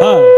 হ্যাঁ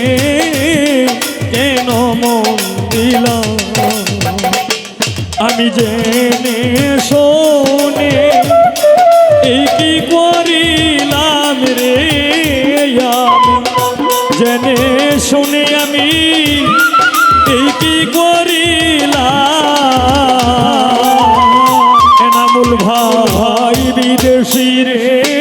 জেনে, শোনে এই কি করিলাম রে আমি? জেনে, শুনে আমি এই কি করিলাম? এনামুল ভাই বিদেশি রে।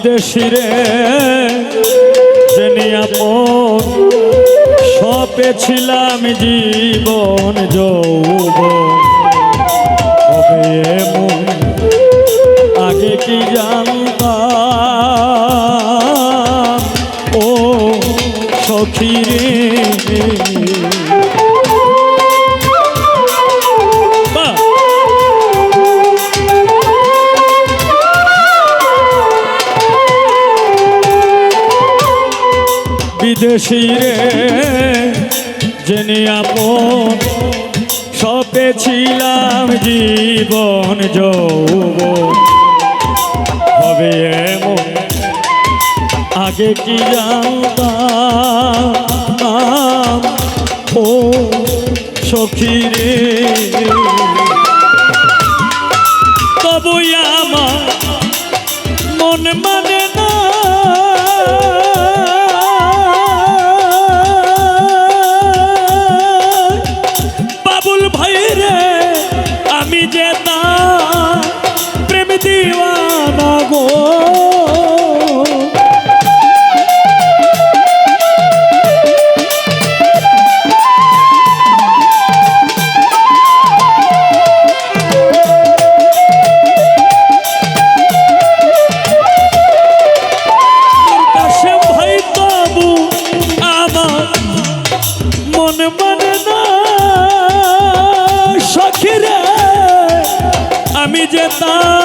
বিদেশিরে জেনে আপন সপে ছিলাম জীবন যৌব আগে কি জানতাম? ও সখী রে বিদেশি রে জেনে আপন, সপে ছিলাম জীবন যৌবন। হবে এমন, আগে কি জানতাম? ও সখী রে। তবুই আমার মন মানে আমি যে তার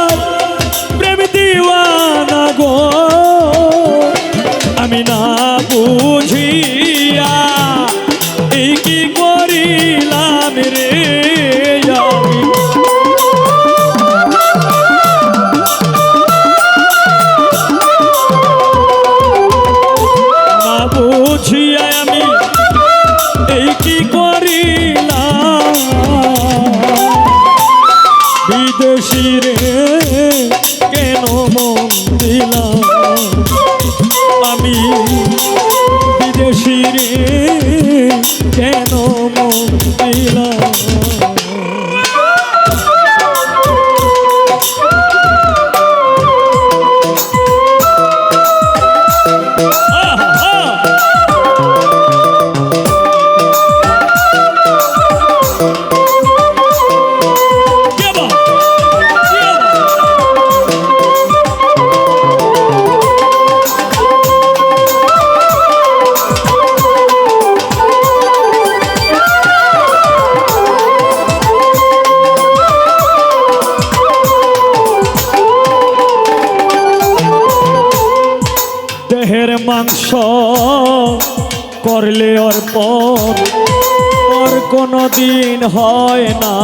কোনো দিন হয় না।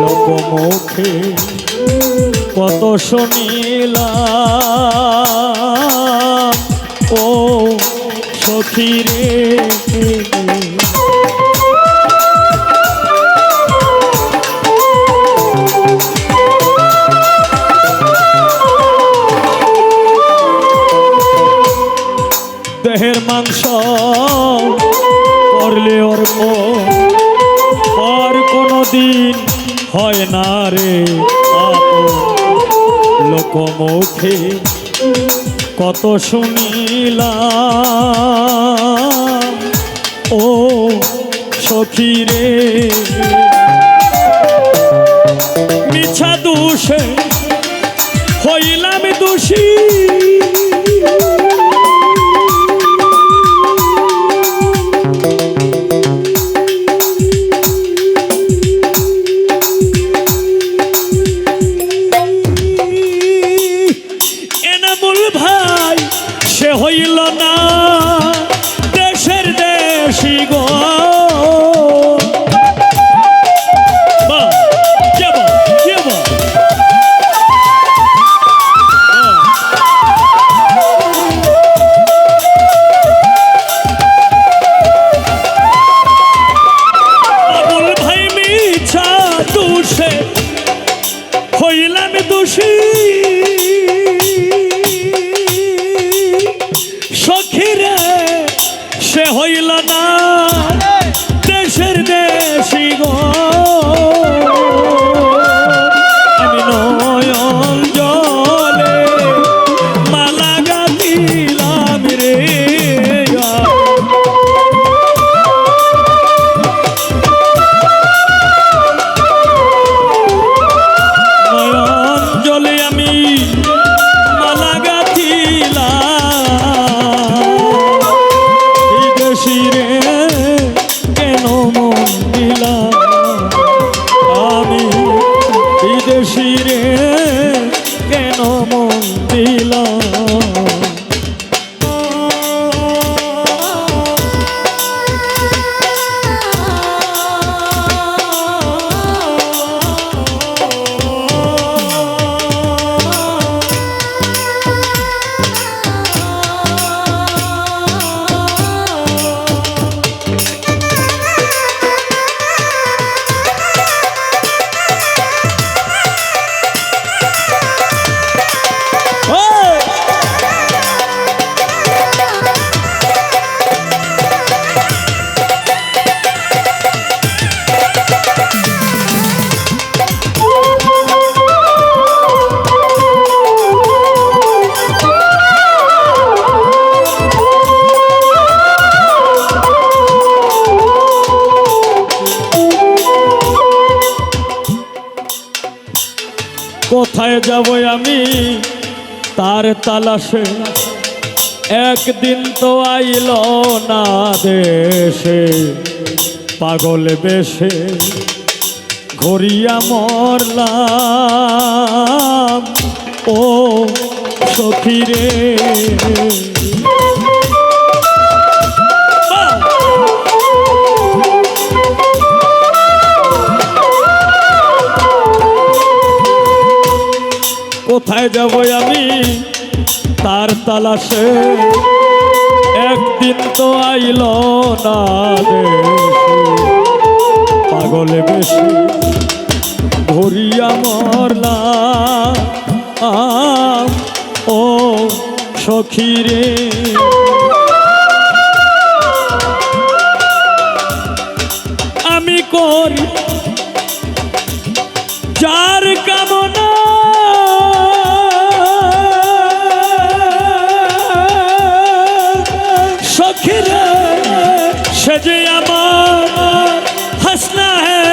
লোকমুখে কত শুনিলাম ও সখী রে দেহের মাংস করলে অর্প। আর কোনো দিন হয় না রে আপন। লোকমুখে কত শুনিলাম। ও সখী রে। মিছা দোষে হইলাম দোষী। যাব আমি, তার তালাশে। একদিন তো আইল না দেশে, পাগল বেশে ঘরিয়া মরলাম। ও সখীরে যাব আমি, তার তালাশে। একদিন তো আইল না পাগলে বেশি ভরিয়া মরলা। ও সখীরে আমি করি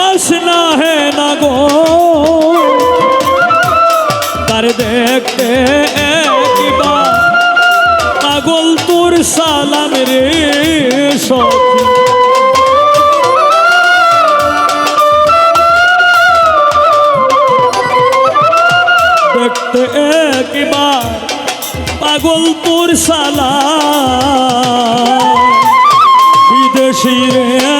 হাসনা হে না গো। তার দেখতে একবার পাগল তোর সালাম রে সখী। দেখতে একবার পাগল তোর সালাম। বিদেশি রে